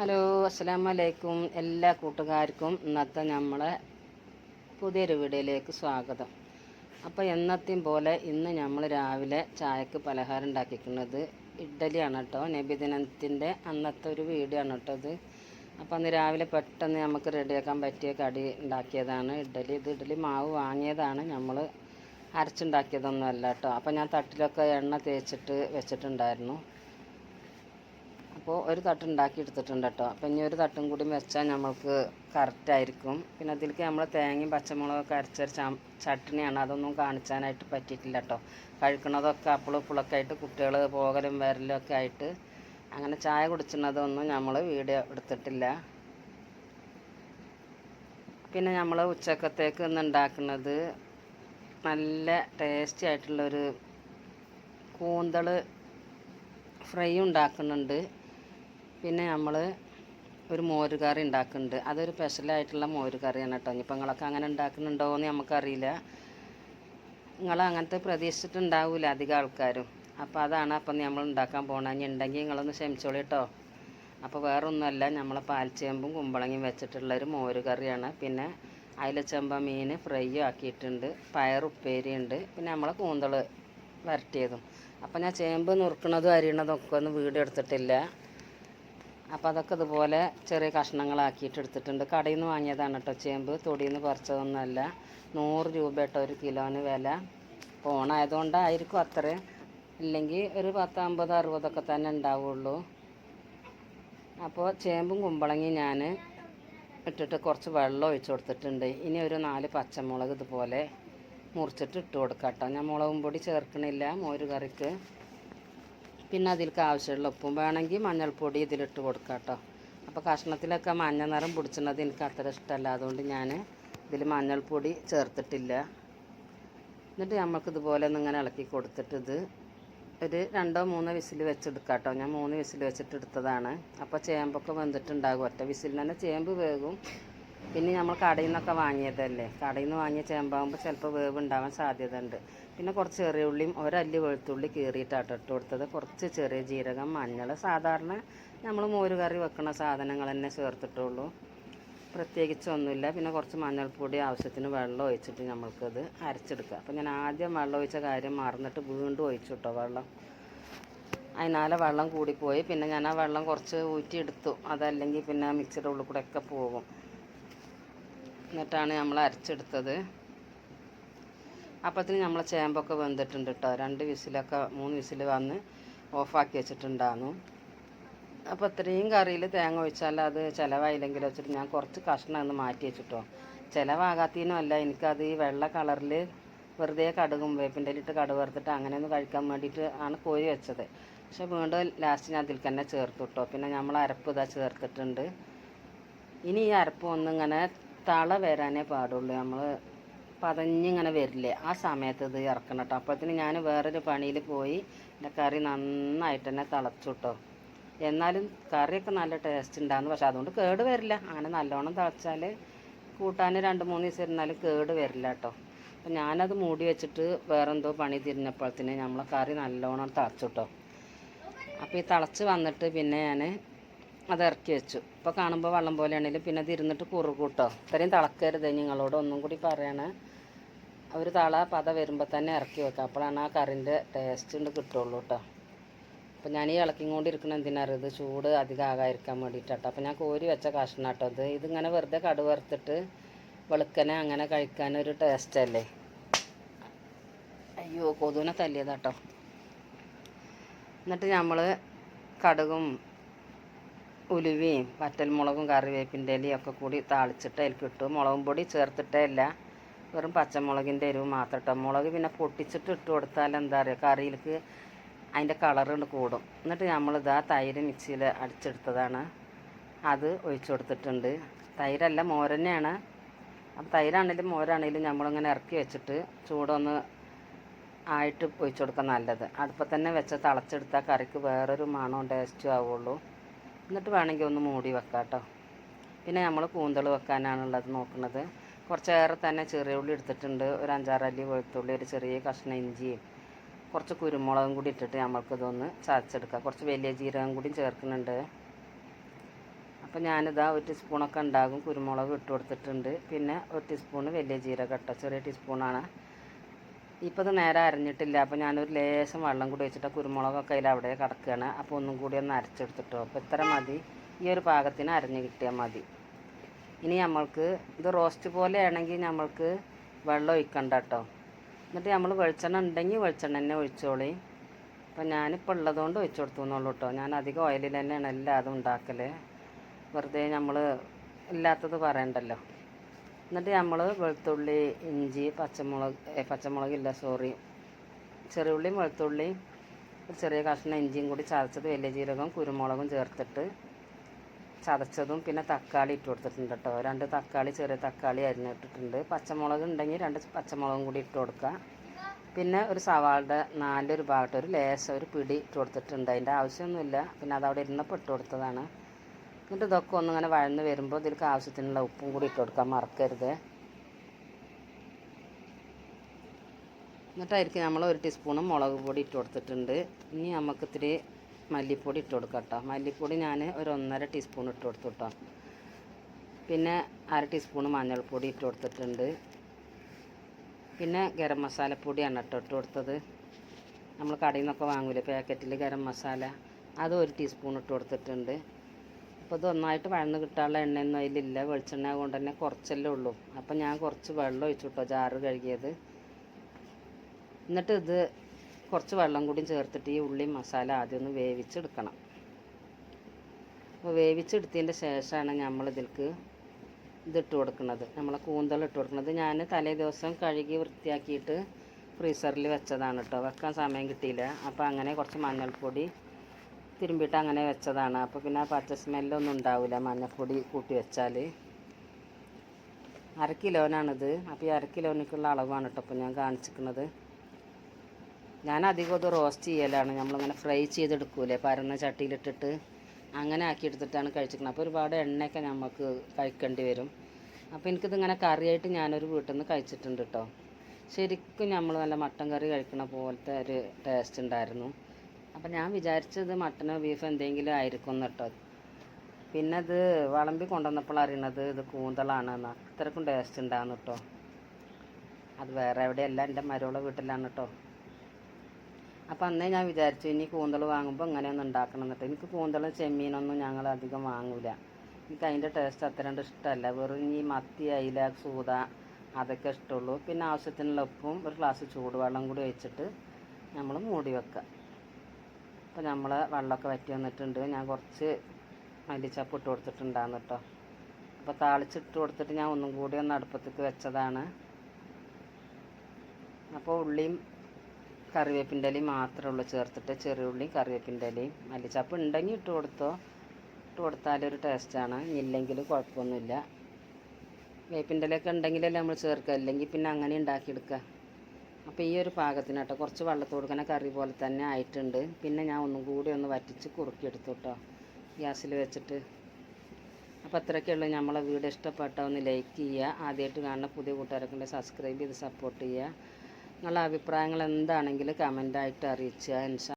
Hello അസ്സാം വലൈക്കും എല്ലാ കൂട്ടുകാർക്കും ഇന്നത്തെ നമ്മളെ പുതിയൊരു വീഡിയോയിലേക്ക് സ്വാഗതം. അപ്പോൾ എന്നത്തെയും പോലെ ഇന്ന് നമ്മൾ രാവിലെ ചായക്ക് പലഹാരം ഉണ്ടാക്കിക്കുന്നത് ഇഡ്ഡലിയാണ് കേട്ടോ. നബിദിനത്തിന്റെ അന്നത്തെ ഒരു വീഡിയോ ആണ് കേട്ടോ ഇത്. അപ്പോൾ അന്ന് രാവിലെ പെട്ടെന്ന് നമുക്ക് റെഡിയാക്കാൻ പറ്റിയ കടി ഉണ്ടാക്കിയതാണ് ഇഡ്ഡലി. ഇത് ഇഡ്ഡലി മാവ് വാങ്ങിയതാണ്. നമ്മൾ അരച്ചുണ്ടാക്കിയതൊന്നും അല്ല കേട്ടോ. അപ്പോൾ ഞാൻ തട്ടിലൊക്കെ എണ്ണ തേച്ചിട്ട് വെച്ചിട്ടുണ്ടായിരുന്നു. അപ്പോൾ ഒരു തട്ട് ഉണ്ടാക്കി എടുത്തിട്ടുണ്ട് കേട്ടോ. അപ്പം ഇനി ഒരു തട്ടും കൂടി വെച്ചാൽ നമ്മൾക്ക് കറക്റ്റ് ആയിരിക്കും. പിന്നെ അതിലേക്ക് നമ്മൾ തേങ്ങയും പച്ചമുളകൊക്കെ അരച്ചൊരു ചട്നിയാണ്. അതൊന്നും കാണിച്ചാനായിട്ട് പറ്റിയിട്ടില്ല കേട്ടോ. കഴിക്കണതൊക്കെ അപ്പളും ഇപ്പളൊക്കെ ആയിട്ട് കുട്ടികൾ പോകലും വരലും ഒക്കെ ആയിട്ട് അങ്ങനെ ചായ കുടിച്ചിരുന്നതൊന്നും നമ്മൾ വീഡിയോ എടുത്തിട്ടില്ല. പിന്നെ നമ്മൾ ഉച്ചക്കത്തേക്ക് ഇന്ന് ഉണ്ടാക്കുന്നത് നല്ല ടേസ്റ്റി ആയിട്ടുള്ളൊരു കൂന്തൾ ഫ്രൈ ഉണ്ടാക്കുന്നുണ്ട്. പിന്നെ നമ്മൾ ഒരു മോര് കറി ഉണ്ടാക്കുന്നുണ്ട് അതൊരു സ്പെഷ്യലായിട്ടുള്ള മോര് കറിയാണ് കേട്ടോ ഇനിയിപ്പോൾ നിങ്ങളൊക്കെ അങ്ങനെ ഉണ്ടാക്കുന്നുണ്ടോ എന്ന് നമുക്കറിയില്ല നിങ്ങൾ അങ്ങനത്തെ പ്രതീക്ഷിച്ചിട്ടുണ്ടാവില്ല അധികം ആൾക്കാരും. അപ്പോൾ അതാണ് അപ്പം നമ്മൾ ഉണ്ടാക്കാൻ പോകണം ഇനി ഉണ്ടെങ്കിൽ നിങ്ങളൊന്ന് ക്ഷമിച്ചോളൂ കേട്ടോ അപ്പോൾ വേറൊന്നുമല്ല നമ്മളെ പാൽച്ചേമ്പും കുമ്പളങ്ങയും വെച്ചിട്ടുള്ളൊരു മോര് കറിയാണ്. പിന്നെ അയിലച്ചമ്പ മീൻ ഫ്രൈ ആക്കിയിട്ടുണ്ട്. പയർ ഉപ്പേരിയുണ്ട്. പിന്നെ നമ്മളെ കൂന്തൾ വരട്ടിയതും. അപ്പോൾ ഞാൻ ചേമ്പ് നുറുക്കണതും അരിയണതും ഒക്കെ ഒന്നും വീഡിയോ എടുത്തിട്ടില്ല. അപ്പോൾ അതൊക്കെ ഇതുപോലെ ചെറിയ കഷ്ണങ്ങളാക്കിയിട്ട് എടുത്തിട്ടുണ്ട് കടയിൽ നിന്ന് വാങ്ങിയതാണ് കേട്ടോ ചേമ്പ്. തൊടിയിൽ നിന്ന് പറിച്ചതൊന്നുമല്ല. നൂറ് രൂപ കേട്ടോ ഒരു കിലോന് വില. ഓണായതുകൊണ്ടായിരിക്കും അത്ര. ഇല്ലെങ്കിൽ ഒരു പത്ത് അമ്പത് അറുപതൊക്കെ തന്നെ ഉണ്ടാവുള്ളൂ. അപ്പോൾ ചേമ്പും കുമ്പളങ്ങി ഞാൻ ഇട്ടിട്ട് കുറച്ച് വെള്ളം ഒഴിച്ചു കൊടുത്തിട്ടുണ്ട്. ഇനി ഒരു നാല് പച്ചമുളക് ഇതുപോലെ മുറിച്ചിട്ട് ഇട്ട് കൊടുക്കാം കേട്ടോ ഞാൻ മുളകും പൊടി ചേർക്കണില്ല മോര് കറിക്ക്. പിന്നെ അതിലേക്ക് ആവശ്യമുള്ള ഉപ്പും വേണമെങ്കിൽ മഞ്ഞൾപ്പൊടി ഇതിലിട്ട് കൊടുക്കാം കേട്ടോ. അപ്പോൾ കഷ്ണത്തിലൊക്കെ മഞ്ഞ നിറം പിടിച്ചിരുന്നത് എനിക്ക് അത്ര ഇഷ്ടമല്ല. അതുകൊണ്ട് ഞാൻ ഇതിൽ മഞ്ഞൾപ്പൊടി ചേർത്തിട്ടില്ല. എന്നിട്ട് നമുക്ക് ഇതുപോലെ ഒന്ന് ഇങ്ങനെ ഇളക്കി കൊടുത്തിട്ട് ഇത് ഒരു രണ്ടോ മൂന്നോ വിസിൽ വെച്ചെടുക്കാം കേട്ടോ. ഞാൻ മൂന്ന് വിസിൽ വെച്ചിട്ട് എടുത്തതാണ്. അപ്പോൾ ചേമ്പൊക്കെ വെന്തിട്ടുണ്ടാകും. ഒറ്റ വിസിലിന് തന്നെ ചേമ്പ് വേകും. പിന്നെ നമ്മൾ കടയിൽ നിന്നൊക്കെ വാങ്ങിയതല്ലേ? കടയിൽ നിന്ന് വാങ്ങിയ ചേമ്പാകുമ്പോൾ ചിലപ്പോൾ വേവ് ഉണ്ടാവാൻ സാധ്യത ഉണ്ട് പിന്നെ കുറച്ച് ചെറിയ ഉള്ളിയും ഒരല്ലി വെളുത്തുള്ളി കീറിയിട്ടാട്ടോ ഇട്ട് കൊടുത്തത്. കുറച്ച് ചെറിയ ജീരകം മഞ്ഞൾ സാധാരണ നമ്മൾ മോര് കറി വെക്കുന്ന സാധനങ്ങൾ തന്നെ ചേർത്തിട്ടുള്ളൂ. പ്രത്യേകിച്ചൊന്നുമില്ല. പിന്നെ കുറച്ച് മഞ്ഞൾപ്പൊടി ആവശ്യത്തിന് വെള്ളം ഒഴിച്ചിട്ട് നമ്മൾക്കത് അരച്ചെടുക്കുക. അപ്പോൾ ഞാൻ ആദ്യം വെള്ളം ഒഴിച്ച കാര്യം മറന്നിട്ട് വീണ്ടും ഒഴിച്ചു കേട്ടോ വെള്ളം. അതിനാലെ വെള്ളം കൂടിപ്പോയി. പിന്നെ ഞാൻ ആ വെള്ളം കുറച്ച് ഊറ്റിയെടുത്തു. അതല്ലെങ്കിൽ പിന്നെ മിക്സിയുടെ ഉള്ളിൽ കൂടെ ഒക്കെ പോകും. എന്നിട്ടാണ് നമ്മൾ അരച്ചെടുത്തത്. അപ്പത്തിന് നമ്മളെ ചേമ്പൊക്കെ വെന്തിട്ടുണ്ട് കേട്ടോ രണ്ട് വിസിലൊക്കെ മൂന്ന് വിസിൽ വന്ന് ഓഫാക്കി വെച്ചിട്ടുണ്ടായിരുന്നു അപ്പോൾ ഇത്രയും കറിയിൽ തേങ്ങ ഒഴിച്ചാൽ അത് ചിലവായില്ലെങ്കിൽ വെച്ചിട്ട് ഞാൻ കുറച്ച് കഷ്ണം ഒന്ന് മാറ്റി വെച്ചിട്ടോ. ചിലവാകാത്തതിനും അല്ല എനിക്കത് ഈ വെള്ള കളറിൽ വെറുതെ കടുകും വേപ്പിന്റെ ഇട്ട് കടുക് വറുത്തിട്ട് അങ്ങനെ ഒന്ന് കഴിക്കാൻ വേണ്ടിയിട്ട് ആണ് കോരി വെച്ചത്. പക്ഷെ വീണ്ടും ലാസ്റ്റ് ഞാൻ അതിൽ തന്നെ ചേർത്ത് കേട്ടോ പിന്നെ നമ്മൾ അരപ്പ് ഇതാ ചേർത്തിട്ടുണ്ട്. ഇനി ഈ അരപ്പ് ഒന്നിങ്ങനെ തള വരാനേ പാടുള്ളൂ. നമ്മൾ പതഞ്ഞിങ്ങനെ വരില്ലേ. ആ സമയത്ത് ഇത് ഇറക്കണം കേട്ടോ അപ്പോഴത്തേന് ഞാൻ വേറൊരു പണിയിൽ പോയി എന്റെ കറി നന്നായിട്ട് തന്നെ തിളച്ചു കേട്ടോ എന്നാലും കറിയൊക്കെ നല്ല ടേസ്റ്റ് ഉണ്ടാകുന്നു പക്ഷെ അതുകൊണ്ട് കേട് വരില്ല. അങ്ങനെ നല്ലോണം തിളച്ചാൽ കൂട്ടാൻ രണ്ട് മൂന്ന് ദിവസം ഇരുന്നാലും കേട് വരില്ല കേട്ടോ അപ്പം ഞാനത് മൂടി വെച്ചിട്ട് വേറെന്തോ പണി തിരിഞ്ഞപ്പോഴത്തേന് നമ്മളെ കറി നല്ലോണം തിളച്ചു കേട്ടോ അപ്പോൾ ഈ തിളച്ച് വന്നിട്ട് പിന്നെ ഞാൻ അത് ഇറക്കി വെച്ചു. ഇപ്പോൾ കാണുമ്പോൾ വെള്ളം പോലെ ആണെങ്കിലും പിന്നെ അത് ഇരുന്നിട്ട് കുറുകൂട്ടോ ഇത്രയും തിളക്കരുത് നിങ്ങളോട്. ഒന്നും കൂടി പറയാണ്. ഒരു തള പത വരുമ്പോൾ തന്നെ ഇറക്കി വെക്കുക അപ്പോഴാണ് ആ കറിന്റെ ടേസ്റ്റ് ഉണ്ട് കിട്ടുള്ളൂ കേട്ടോ അപ്പോൾ ഞാൻ ഈ ഇളക്കിക്കൊണ്ടിരിക്കുന്ന എന്തിനറിയത് ചൂട് അധികം ആകാതിരിക്കാൻ വേണ്ടിയിട്ടാട്ടോ അപ്പോൾ ഞാൻ കോരി വെച്ച കഷ്ണം കേട്ടോ ഇത്. ഇതിങ്ങനെ വെറുതെ കടു വറുത്തിട്ട് വെളുക്കനെ അങ്ങനെ കഴിക്കാനൊരു ടേസ്റ്റ് അല്ലേ? അയ്യോ കൊതുവിനെ തല്ലിയതാട്ടോ എന്നിട്ട് നമ്മൾ കടുകും ഉലുവയും വറ്റൽമുളകും കറിവേപ്പിന്റെ ഇലയും ഒക്കെ കൂടി താളിച്ചിട്ട് അതിൽ കിട്ടും മുളകും പൊടി ചേർത്തിട്ടേ ഇല്ല. വെറും പച്ചമുളകിന്റെ എരിവ് മാത്രം ഇട്ടോ. മുളക് പിന്നെ പൊട്ടിച്ചിട്ട് ഇട്ട് കൊടുത്താൽ എന്താ പറയുക കറിയിലേക്ക് അതിന്റെ കളർ കൊണ്ട് കൂടും. എന്നിട്ട് നമ്മളിതാ തൈര് മിക്സിയിൽ അടിച്ചെടുത്തതാണ്. അത് ഒഴിച്ചു കൊടുത്തിട്ടുണ്ട്. തൈരല്ല മോരന്നെയാണ് അപ്പം തൈരാണെങ്കിലും മോരാണെങ്കിലും നമ്മളിങ്ങനെ ഇറക്കി വെച്ചിട്ട് ചൂടൊന്ന് ആയിട്ട് ഒഴിച്ചു കൊടുക്കാൻ നല്ലത്. അടുപ്പത്ത് തന്നെ വെച്ച് തിളച്ചെടുത്താൽ കറിക്ക് വേറൊരു മണവും ടേസ്റ്റും ആവുള്ളൂ. എന്നിട്ട് വേണമെങ്കിൽ ഒന്ന് മൂടി വെക്കാം കേട്ടോ പിന്നെ നമ്മൾ കൂന്തൾ വെക്കാനാണുള്ളത് നോക്കുന്നത്. കുറച്ചേറെ തന്നെ ചെറിയ ഉള്ളി എടുത്തിട്ടുണ്ട്. ഒരു അഞ്ചാറല്ലി വെളുത്തുള്ളി ഒരു ചെറിയ കഷ്ണം ഇഞ്ചിയും കുറച്ച് കുരുമുളകും കൂടി ഇട്ടിട്ട് നമ്മൾക്കിതൊന്ന് ചതച്ചെടുക്കാം. കുറച്ച് വലിയ ജീരകം കൂടി ചേർക്കുന്നുണ്ട്. അപ്പോൾ ഞാനിതാ ഒരു ടീസ്പൂണൊക്കെ ഉണ്ടാകും. കുരുമുളക് ഇട്ട് കൊടുത്തിട്ടുണ്ട്. പിന്നെ ഒരു ടീസ്പൂണ് വലിയ ജീരകം ഇട്ടോ. ചെറിയ ടീസ്പൂണാണ് ഇപ്പോൾ ഇത് നേരെ അരഞ്ഞിട്ടില്ല. അപ്പോൾ ഞാനൊരു ലേശം വെള്ളം കൂടി വെച്ചിട്ട് കുരുമുളകൊക്കെ അതിൽ അവിടെ കിടക്കുകയാണ് അപ്പോൾ ഒന്നും കൂടി ഒന്ന് അരച്ചെടുത്തിട്ടോ. അപ്പോൾ ഇത്ര മതി. ഈ ഒരു പാകത്തിന് അരഞ്ഞ് കിട്ടിയാൽ മതി. ഇനി നമ്മൾക്ക് ഇത് റോസ്റ്റ് പോലെയാണെങ്കിൽ നമ്മൾക്ക് വെള്ളം ഒഴിക്കണ്ട കേട്ടോ എന്നിട്ട് നമ്മൾ വെളിച്ചെണ്ണ ഉണ്ടെങ്കിൽ വെളിച്ചെണ്ണ തന്നെ ഒഴിച്ചോളി. അപ്പോൾ ഞാനിപ്പോൾ ഉള്ളതുകൊണ്ട് ഒഴിച്ചു കൊടുത്തു എന്നുള്ളൂ കേട്ടോ ഞാൻ അധികം ഓയിലിൽ തന്നെയാണ് എല്ലാതും ഉണ്ടാക്കൽ വെറുതെ നമ്മൾ ഇല്ലാത്തത് പറയണ്ടല്ലോ. എന്നിട്ട് നമ്മൾ വെളുത്തുള്ളി ഇഞ്ചി പച്ചമുളക് പച്ചമുളകില്ല സോറി ചെറിയുള്ളിയും വെളുത്തുള്ളിയും ഒരു ചെറിയ കഷ്ണം ഇഞ്ചിയും കൂടി ചതച്ചത് വലിയ ജീരകവും കുരുമുളകും ചേർത്തിട്ട് ചതച്ചതും പിന്നെ തക്കാളി ഇട്ട് കൊടുത്തിട്ടുണ്ട് കേട്ടോ രണ്ട് തക്കാളി ചെറിയ തക്കാളി അരിഞ്ഞിട്ടിട്ടുണ്ട് പച്ചമുളക് ഉണ്ടെങ്കിൽ രണ്ട് പച്ചമുളകും കൂടി ഇട്ട് കൊടുക്കുക. പിന്നെ ഒരു സവാളുടെ നാലൊരു ഭാഗത്ത് ഒരു ലേശം ഒരു പിടി ഇട്ട് കൊടുത്തിട്ടുണ്ട്. അതിന്റെ ആവശ്യമൊന്നുമില്ല. പിന്നെ അതവിടെ ഇരുന്നപ്പോൾ ഇട്ട് കൊടുത്തതാണ്. എന്നിട്ട് ഇതൊക്കെ ഒന്നിങ്ങനെ വഴന്ന് വരുമ്പോൾ ഇതിലേക്ക് ആവശ്യത്തിനുള്ള ഉപ്പും കൂടി ഇട്ട് കൊടുക്കാൻ മറക്കരുത്. എന്നിട്ടായിരിക്കും നമ്മൾ ഒരു ടീസ്പൂണും മുളക് പൊടി ഇട്ട് കൊടുത്തിട്ടുണ്ട്. ഇനി നമുക്ക് ഇത്തിരി മല്ലിപ്പൊടി ഇട്ട് കൊടുക്കാം കേട്ടോ. മല്ലിപ്പൊടി ഞാൻ ഒരു ഒന്നര ടീസ്പൂൺ ഇട്ട് കൊടുത്തു കേട്ടോ. പിന്നെ അര ടീസ്പൂൺ മഞ്ഞൾപ്പൊടി ഇട്ട് കൊടുത്തിട്ടുണ്ട്. പിന്നെ ഗരം മസാലപ്പൊടിയാണ് കേട്ടോ ഇട്ട് കൊടുത്തത്. നമ്മൾ കടയിൽ നിന്നൊക്കെ വാങ്ങൂലേ? പാക്കറ്റിൽ ഗരം മസാല. അത് ഒരു ടീസ്പൂൺ ഇട്ട് കൊടുത്തിട്ടുണ്ട്. അപ്പോൾ ഇത് ഒന്നായിട്ട് വഴന്ന് കിട്ടാനുള്ള എണ്ണയൊന്നും അതിലില്ല. വെളിച്ചെണ്ണ കൊണ്ട് തന്നെ കുറച്ചല്ലേ ഉള്ളൂ. അപ്പം ഞാൻ കുറച്ച് വെള്ളം ഒഴിച്ചു കേട്ടോ ജാറ് കഴുകിയത്. എന്നിട്ട് ഇത് കുറച്ച് വെള്ളം കൂടി ചേർത്തിട്ട് ഈ ഉള്ളി മസാല ആദ്യം ഒന്ന് വേവിച്ചെടുക്കണം. അപ്പോൾ വേവിച്ചെടുത്തതിന്റെ ശേഷമാണ് ഇത് ഇതിട്ട് കൊടുക്കുന്നത്. നമ്മളെ കൂന്തൽ ഇട്ട് കൊടുക്കുന്നത്. ഞാൻ തലേ ദിവസം കഴുകി വൃത്തിയാക്കിയിട്ട് ഫ്രീസറിൽ വെച്ചതാണ് കേട്ടോ. വെക്കാൻ സമയം കിട്ടിയില്ല. അപ്പോൾ അങ്ങനെ കുറച്ച് മഞ്ഞൾപ്പൊടി തിരുമ്പിയിട്ട് അങ്ങനെ വെച്ചതാണ്. അപ്പോൾ പിന്നെ ആ പച്ച സ്മെല്ലൊന്നും ഉണ്ടാവില്ല മഞ്ഞൾപ്പൊടി കൂട്ടി വെച്ചാൽ അര കിലോനാണിത്. അപ്പോൾ ഈ അര കിലോനിക്കുള്ള അളവാണ് കേട്ടോ അപ്പോൾ ഞാൻ കാണിച്ചിരിക്കുന്നത്. ഞാൻ അധികം ഇത് റോസ്റ്റ് ചെയ്യലാണ്. നമ്മളിങ്ങനെ ഫ്രൈ ചെയ്തെടുക്കൂലേ. പരന്ന ചട്ടിയിലിട്ടിട്ട് അങ്ങനെ ആക്കി എടുത്തിട്ടാണ് കഴിച്ചിരിക്കുന്നത്. അപ്പോൾ ഒരുപാട് എണ്ണയൊക്കെ നമുക്ക് കഴിക്കേണ്ടി വരും. അപ്പോൾ എനിക്കിതിങ്ങനെ കറിയായിട്ട് ഞാനൊരു വീട്ടിൽ നിന്ന് കഴിച്ചിട്ടുണ്ട് കേട്ടോ ശരിക്കും നമ്മൾ നല്ല മട്ടൻ കറി കഴിക്കണ പോലത്തെ ഒരു ടേസ്റ്റ് ഉണ്ടായിരുന്നു. അപ്പം ഞാൻ വിചാരിച്ചത് മട്ടനോ ബീഫ് എന്തെങ്കിലും ആയിരിക്കും എന്ന് കേട്ടോ. പിന്നെ അത് വിളമ്പി കൊണ്ടുവന്നപ്പോൾ അറിയണത് ഇത് കൂന്തളാണെന്ന്. അത്രക്കും ടേസ്റ്റ് ഉണ്ടാകുന്നു കേട്ടോ. അത് വേറെ എവിടെയല്ല എന്റെ മരോളെ വീട്ടിലാണ് കേട്ടോ. അപ്പം അന്നേ ഞാൻ വിചാരിച്ചു ഇനി കൂന്തൾ വാങ്ങുമ്പോൾ ഇങ്ങനെയൊന്നും ഉണ്ടാക്കണം എന്നിട്ട്. എനിക്ക് കൂന്തളും ചെമ്മീനൊന്നും ഞങ്ങൾ അധികം വാങ്ങൂല. എനിക്ക് അതിന്റെ ടേസ്റ്റ് അത്ര കണ്ട് ഇഷ്ടമല്ല വെറും ഈ മത്തി അയില സൂത അതൊക്കെ ഇഷ്ടമുള്ളൂ പിന്നെ ആവശ്യത്തിനുള്ള ഉപ്പും ഒരു ഗ്ലാസ് ചൂടുവെള്ളം കൂടി ഒഴിച്ചിട്ട് നമ്മൾ മൂടി വെക്കുക അപ്പോൾ നമ്മൾ വെള്ളമൊക്കെ വറ്റി വന്നിട്ടുണ്ട്. ഞാൻ കുറച്ച് മല്ലിച്ചപ്പ് ഇട്ട് കൊടുത്തിട്ടുണ്ടായിരുന്നു കേട്ടോ അപ്പോൾ താളിച്ചിട്ട് കൊടുത്തിട്ട് ഞാൻ ഒന്നും കൂടി ഒന്ന് അടുപ്പത്തേക്ക് വെച്ചതാണ്. അപ്പോൾ ഉള്ളിയും കറിവേപ്പിന്റെ മാത്രമേ ഉള്ളൂ ചേർത്തിട്ട് ചെറിയ ഉള്ളിയും കറിവേപ്പിന്റെ മല്ലിച്ചപ്പ് ഉണ്ടെങ്കിൽ ഇട്ട് കൊടുത്തോ. ഇട്ട് കൊടുത്താലൊരു ടേസ്റ്റാണ് ഇല്ലെങ്കിലും കുഴപ്പമൊന്നുമില്ല. വേപ്പിന്റെ ഇലയൊക്കെ ഉണ്ടെങ്കിലല്ലേ നമ്മൾ ചേർക്കുക. അല്ലെങ്കിൽ പിന്നെ അങ്ങനെ ഉണ്ടാക്കിയെടുക്കുക അപ്പോൾ ഈ ഒരു പാകത്തിന് കേട്ടോ കുറച്ച് വെള്ളത്തോട് കൊടുക്കണ കറി പോലെ തന്നെ ആയിട്ടുണ്ട്. പിന്നെ ഞാൻ ഒന്നും കൂടി ഒന്ന് വറ്റിച്ച് കുറുക്കിയെടുത്തു കേട്ടോ ഗ്യാസിൽ വെച്ചിട്ട്. അപ്പോൾ അത്രയൊക്കെ ഉള്ളൂ. നമ്മളെ വീഡിയോ ഇഷ്ടപ്പെട്ട ഒന്ന് ലൈക്ക് ചെയ്യുക. ആദ്യമായിട്ട് കാണുന്ന പുതിയ കൂട്ടുകാരൊക്കെ സബ്സ്ക്രൈബ് ചെയ്ത് സപ്പോർട്ട് ചെയ്യുക. നിങ്ങളുടെ അഭിപ്രായങ്ങൾ എന്താണെങ്കിലും കമന്റായിട്ട് അറിയിക്കുക